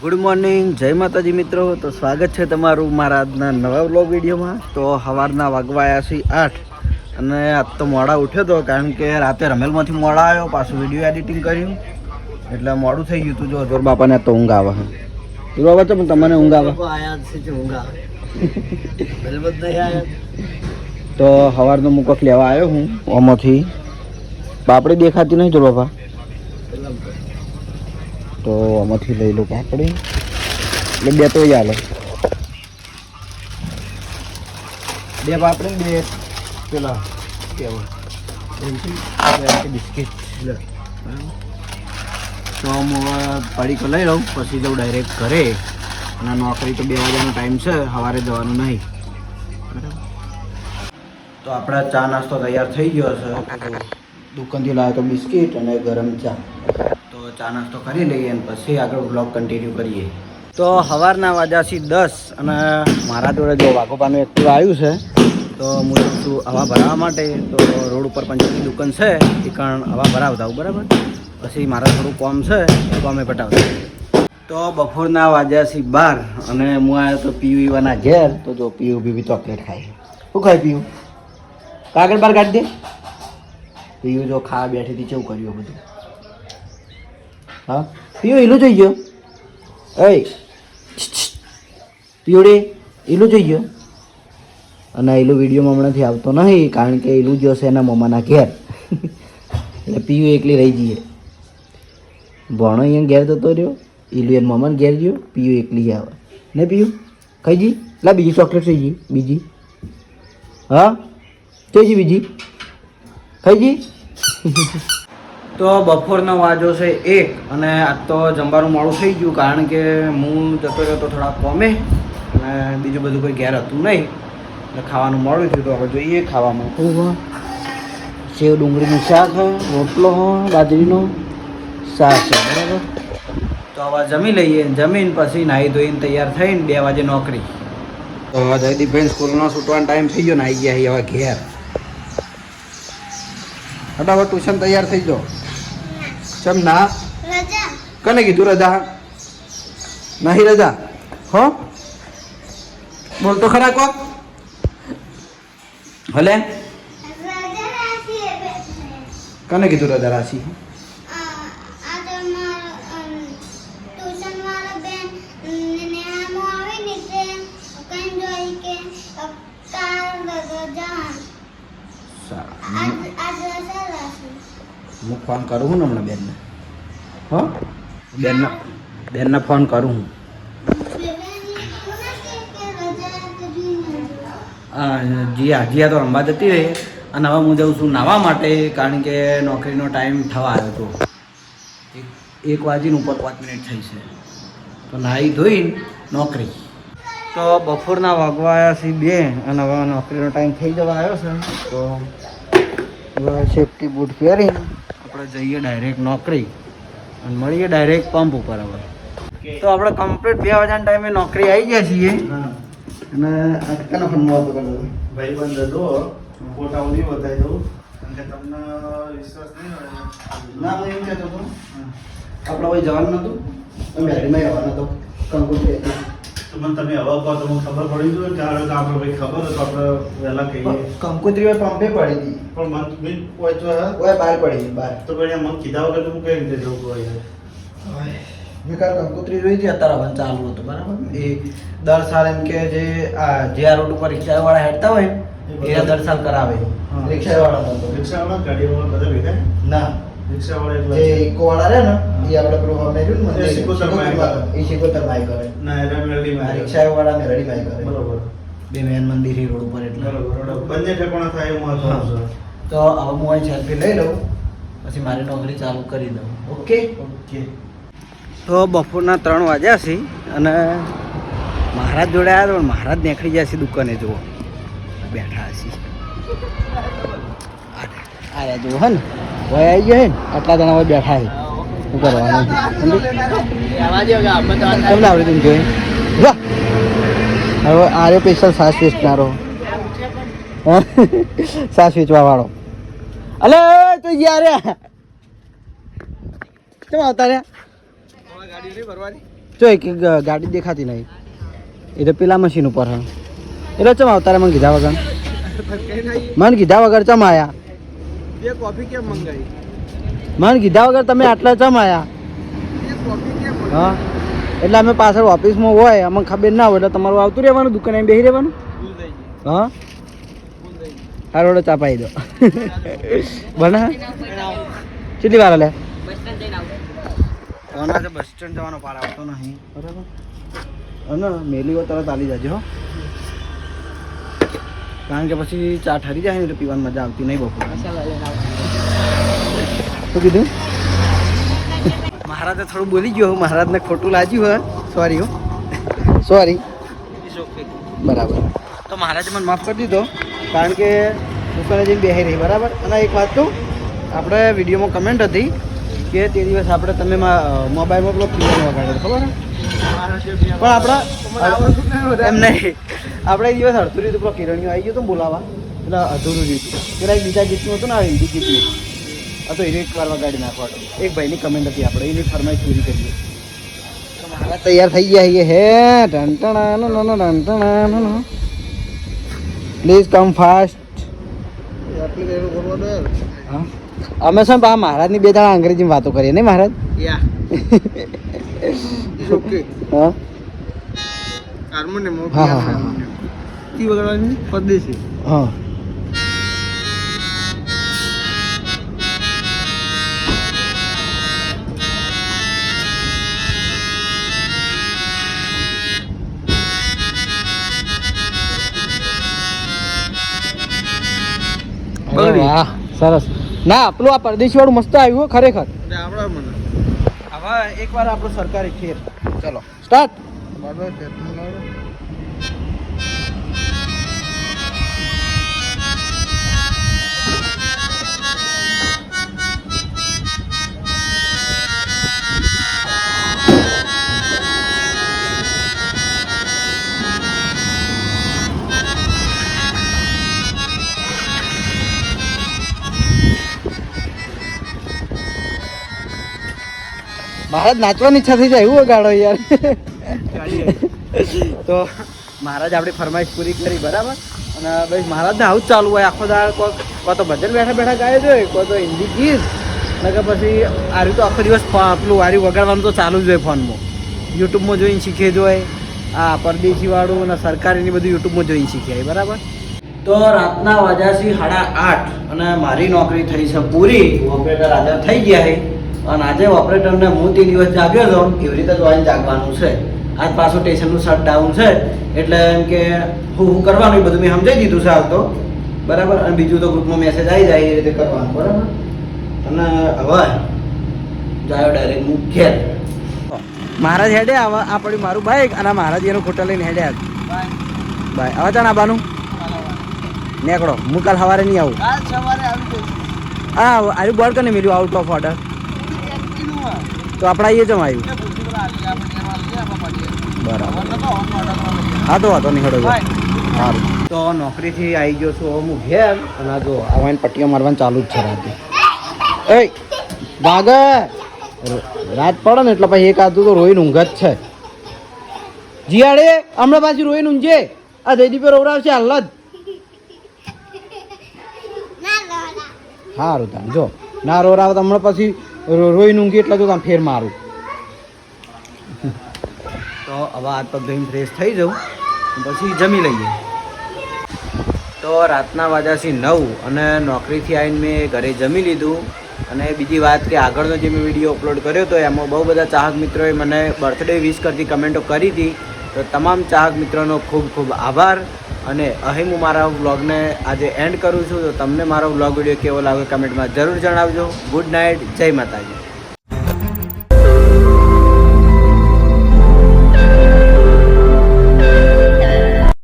Good morning જય માતાજી મિત્રો. તો સ્વાગત છે તમારું મારા આજના નવા વ્લોગ વિડીયોમાં. તો સવારના વાગવાયા છે આઠ. અને આજ તો મોડા ઉઠ્યો હતો કારણ કે રાતે રમેલમાંથી મોડા આવ્યો પાછું વીડિયો એડિટિંગ કર્યું. એટલે મોડું થઈ ગયું હતું જો જોર બાપાને તો ઊંઘ આવે હા. બાપા તો તમને ઊંઘ આવે? તો સવારનો મુકોક લેવા આવ્યો હું આમાંથી પાપડી દેખાતી નહીં જોર બાપા? તો આમાંથી લઈ લો પાપડી. એટલે બે તો ચાલે બે પાપડી બે પેલા કેવું? બિસ્કિટ. તો હું પડીકો લઈ લઉં, પછી જઉં ડાયરેક્ટ ઘરે. અને નોકરી તો બે વાગ્યાનો ટાઈમ છે, સવારે જવાનું નહીં. તો આપણા ચા નાસ્તો તૈયાર થઈ ગયો છે. દુકાનથી લાવ્યો તો બિસ્કિટ અને ગરમ ચા. તો ચા નાસ્તો કરી લઈએ અને પછી આગળ બ્લોગ કન્ટિન્યુ કરીએ. તો સવારના વાજાથી દસ અને મારા જોડે જો વાઘોપાનું એકલું આવ્યું છે, તો હું જઉં છું હવા ભરાવા માટે. તો રોડ ઉપર પંચરની દુકાન છે, એ કારણ હવા ભરાવતા બરાબર? પછી મારે થોડું કોમ છે, એ કોમે પટાવતા તો બપોરના વાજાથી બાર અને હું આવ્યો તો પીયુ ઈવાના ઘેર, તો જો પીયુ બીબી ચોકલેટ ખાય. શું ખાય પીયુ? કાગળ બાર કાઢી દે. પીયુ જો ખાવા બેઠી હતી કેવું કર્યું બધું? હા? પીયુ, ઈલું જોઈ ગયો. એ પીયુડી ઈલું જોઈ ગયો. અને ઈલું વિડીયોમાં હમણાંથી આવતો નહીં, કારણ કે ઈલું જો છે એના મમ્માના ઘેર. એટલે પીયું એકલી રહી જઈએ ભણો અહીંયા ઘેર જતો રહ્યો, ઈલું એના મમ્માને ઘેર ગયો, પીયુ એકલી આવે. ને પીયું, ખાઈ જી લા બીજી ચોકલેટ થઈ ગઈ, બીજી. હા? કઈ જી બીજી? ખાઈ જી તો બપોરનો વાજો છે એક અને આજ તો જમવાનું મોડું થઈ ગયું કારણ કે હું જતો રહ્યો તો થોડા કોમે અને બીજું બધું કોઈ ઘેર હતું નહીં. એટલે ખાવાનું મોડું થયું તો હવે જોઈએ ખાવામાં. ખૂબ સેવ ડુંગળીનું શાક રોટલો બાજરીનો શાક છે બરાબર? તો હવે જમી લઈએ. જમીન પછી નાહી ધોઈને તૈયાર થઈને બે વાગે નોકરી. તો હવે જયદીપભાઈ સ્કૂલનો છૂટવાનો ટાઈમ થઈ ગયો ને આવી ગયા હવે ઘેર. ફટાફટ ટ્યુશન તૈયાર થઈ જાઓ. ચમ ના કને કીધું રજા નહીં રજા હો બોલ તો ખરા કો ભલે કને કીધું રજા રાશી હું ફોન કરું હું ને હમણાં બેનને? હો? બેનને બેનને ફોન કરું હું જીયા જીયા તો રમવા જતી રહી. અને હવે હું જાઉં છું નાહવા માટે, કારણ કે નોકરીનો ટાઈમ થવા આવ્યો હતો એક વાગીને ઉપર પાંચ મિનિટ થઈ છે. તો નાહી ધોઈને નોકરી. તો બપોરના વાગવા આવ્યા છે બે, અને હવે નોકરીનો ટાઈમ થઈ જવા આવ્યો છે. તો સેફટી બૂટ પહેરીને આપણે જઈએ ડાયરેક્ટ નોકરી અને મળીએ ડાયરેક્ટ પંપ ઉપર હવે. તો આપણે કમ્પ્લીટ બે વાગ્યાના ટાઈમે નોકરી આવી ગયા છીએ. અને આજકાલનો ફોન વાપર ભાઈ બંધ હતો. ફોટા ઉડી બતાવી દઉં. કે તમને વિશ્વાસ નહીં હોય ના હું એમ કહેતો હતો. આપણે હવે જવાનું નહોતું હેરીમાં આવવાનું હતો. હતી તો મને તમે હવા કહો તો મને ખબર પડી ગયું કે તો આપણે ભાઈ ખબર તો આપણે વહેલા કહીએ. કંકોત્રી પર પંપે પડી હતી પણ મન બિન પહોંચો હા. ઓય બહાર પડી બહાર. તો પણ મને કીધા વગર તો હું કઈ રીતે જવું હોય મેં કાલ કંકોત્રી રહી હતી અત્યારે પણ ચાલુ હતું બરાબર? એ દર સાલ એમ કે જે આ જે આ રોડ ઉપર રિક્ષાવાળા હેડતા હોય એ દર સાલ કરાવે. રિક્ષાવાળા રિક્ષાવાળા ગાડીવાળા બધા ભેગા? ના. રિક્ષાવાળા જે ઇકો વાળા રહે ને એ આપણે પેલું અમે રહ્યું ને મંદિર, એ સિકોતર માય એ સિકોતર માય કરે. ના એના મેળવીમાં આ રિક્ષા વાળા મેરડી માય કરે. બરોબર. બે મેન મંદિર રોડ ઉપર એટલે. બરોબર બરોબર. બંને ઠેકાણા થાય એવું મહત્વનું તો હવે હું અહીં સેલ્ફી લઈ લઉં પછી મારી નોકરી ચાલુ કરી દઉં. ઓકે? ઓકે. તો બપોરના ત્રણ વાગ્યા છે અને મહારાજ જોડે આવ્યા પણ મહારાજ નીકળી જાય છે દુકાને જુઓ. બેઠા હશે. આવ્યા જુઓ હે ને. હવે આવી ગયા ને આટલા જણા હવે બેઠા છે. શું કરવાનું? કેમ ના આવડી તું જોઈ? હવે આરે સ્પેશિયલ સાસ વેચનારો. સાસ વેચવા વાળો અલે તું યાર કેમ આવતા રહ્યા? જો એક ગાડી દેખાતી નહીં. એ તો પેલા મશીન ઉપર હા. એટલે ચમ આવતારે મને કીધા વગર. મને કીધા વગર ચમ આયા? બે કોફી કેમ મંગાવી મને કીધા વગર તમે આટલા ચમ આયા? બે કોફી કેમ હા? એટલે અમે પાછળ ઓફિસમાં હોય અમને ખબર ના હોય એટલે તમારું આવતું રહેવાનું દુકાને બેસી રહેવાનું? ભૂલ થઈ ગઈ. હા? ભૂલ થઈ ગઈ. હારો વડે ચા પાઈ દો. બને? કેટલી વાર લે બસ સ્ટેન્ડ જવાનો પાર આવતો નહીં. બરાબર. અને મેલીઓ તરત આવી જજો હો. કારણ કે પછી ચા ઠરી જાય ને એટલે પીવાની મજા આવતી નહીં બપોર શું કીધું? મહારાજે થોડું બોલી ગયો મહારાજને ખોટું લાગ્યું હોય સોરી હો. સોરી બરાબર. તો મહારાજે મને માફ કરી દીધો કારણ કે દુકાને જઈને બેસી રહી બરાબર? અને એક વાત કહું આપણે વિડીયોમાં કમેન્ટ હતી કે તે દિવસ આપણે તમે મોબાઈલમાં પેલો પિયાનો વગાડ્યો ખબર ને પણ આપણા એમ નહીં. આપણે એક દિવસ અડધું રીતું પેલો કિરણીઓ આવી ગયો તો બોલાવા. એટલે અધૂરું રીતું પેલા એક બીજા ગીતનું હતું ને આ હિન્દી ગીતનું. આ તો હિરેક વાર વગાડી નાખવાનું. એક ભાઈની કમેન્ટ હતી આપણે એની ફરમાઈ પૂરી કરીએ. મારા તૈયાર થઈ ગયા છીએ. હે ટંટણા નો નો નો ટંટણા નો નો. પ્લીઝ કમ ફાસ્ટ હા. અમે શું પા મહારાજની બે ત્રણ અંગ્રેજીમાં વાતો કરીએ નહીં મહારાજ? યા ઓકે હા. હાર્મોનિયમ હા, હા, વગાડવાની પરદેશી. હા. વાહ સરસ. ના પેલું આ પરદેશી વાળું મસ્ત આવ્યું ખરેખર. આપણા હવે એકવાર આપણું સરકારી ખેર. ચલો સ્ટાર્ટ મહારાજ નાચવાની ઈચ્છા થઈ જાય, એવું ગાડો યાર. તો મહારાજ આપણી ફરમાઈશ પૂરી કરી, બરાબર? અને ભાઈ, મહારાજને આવું જ ચાલુ હોય, આખો દાળ કો કો તો ભજન બેઠા બેઠા ગાય જોઈએ કો તો હિન્દી ગીત. નકર પછી આર્યું તો આખો દિવસ પેલું વાર્યું વગાડવાનું તો ચાલુ જ હોય ફોનમાં. યુટ્યુબમાં જોઈને શીખે જોઈએ આ પરદેશીવાળું અને સરકારીની બધું યુટ્યુબમાં જોઈને શીખે બરાબર? તો રાતના વાજાથી સાડા આઠ, અને મારી નોકરી થઈ છે પૂરી. ઓપરેટર હાજર થઈ ગયા છે. અને આજે ઓપરેટરને હું તે દિવસ જાગ્યો હતો એવી રીતે જોઈને જાગવાનું છે. આજ પાછું સ્ટેશનનું શટ ડાઉન છે એટલે એમ કે હું હું કરવાનું એ બધું મેં સમજાઈ દીધું છે હાલ તો. બરાબર? અને બીજું તો ગ્રુપમાં મેસેજ આવી જાય એ રીતે કરવાનું બરાબર? અને હવે જાયો ડાયરેક્ટ હું ઘેર. મહારાજ હેડે આવા આ પડ્યું મારું બાઈક અને મહારાજ એનો ખોટા લઈને હેડે બાય. હવે ચાણ આબાનું નેકડો હું કાલ સવારે નહીં આવું. હા આર્યું બોર્ડ કરીને મેળ્યું આઉટ ઓફ ઓર્ડર તો આપણે આવીએ જમ આવ્યું. બરાબર. હા તો વાંધો નહીં હેડો સારું તો નોકરીથી આવી ગયો છું હું ઘેર અને જો આવાની પટ્ટીઓ મારવાનું ચાલુ જ છે રાતે. એ ભાગે રાત પડે ને એટલે પછી એક આધું તો રોઈને ઊંઘ જ છે. જીયાડે હમણાં પાછી રોઈને ઊંઘે આ જયદીપે રોવડાવશે હાલ જ. સારું તાન જો. ના રોરાવ તો હમણાં પછી રોઈને ઊંઘી એટલે જો આમ ફેર મારું. તો હવે હાથ પગ ધોઈને ફ્રેશ થઈ જાઉં પછી જમી લઈએ. તો રાતના વાગ્યાથી નવ અને નોકરીથી આવીને મેં ઘરે જમી લીધું. અને બીજી વાત કે આગળનો જે મેં વીડિયો અપલોડ કર્યો હતો એમાં બહુ બધા ચાહક મિત્રોએ મને બર્થડે વિશ કરતી કમેન્ટો કરી હતી. તો તમામ ચાહક મિત્રોનો ખૂબ ખૂબ આભાર. અને અહીં હું મારા વ્લોગને આજે એન્ડ કરું છું. તો તમને મારો વ્લોગ વીડિયો કેવો લાગ્યો કમેન્ટમાં જરૂર જણાવજો. ગુડ નાઇટ જય માતાજી.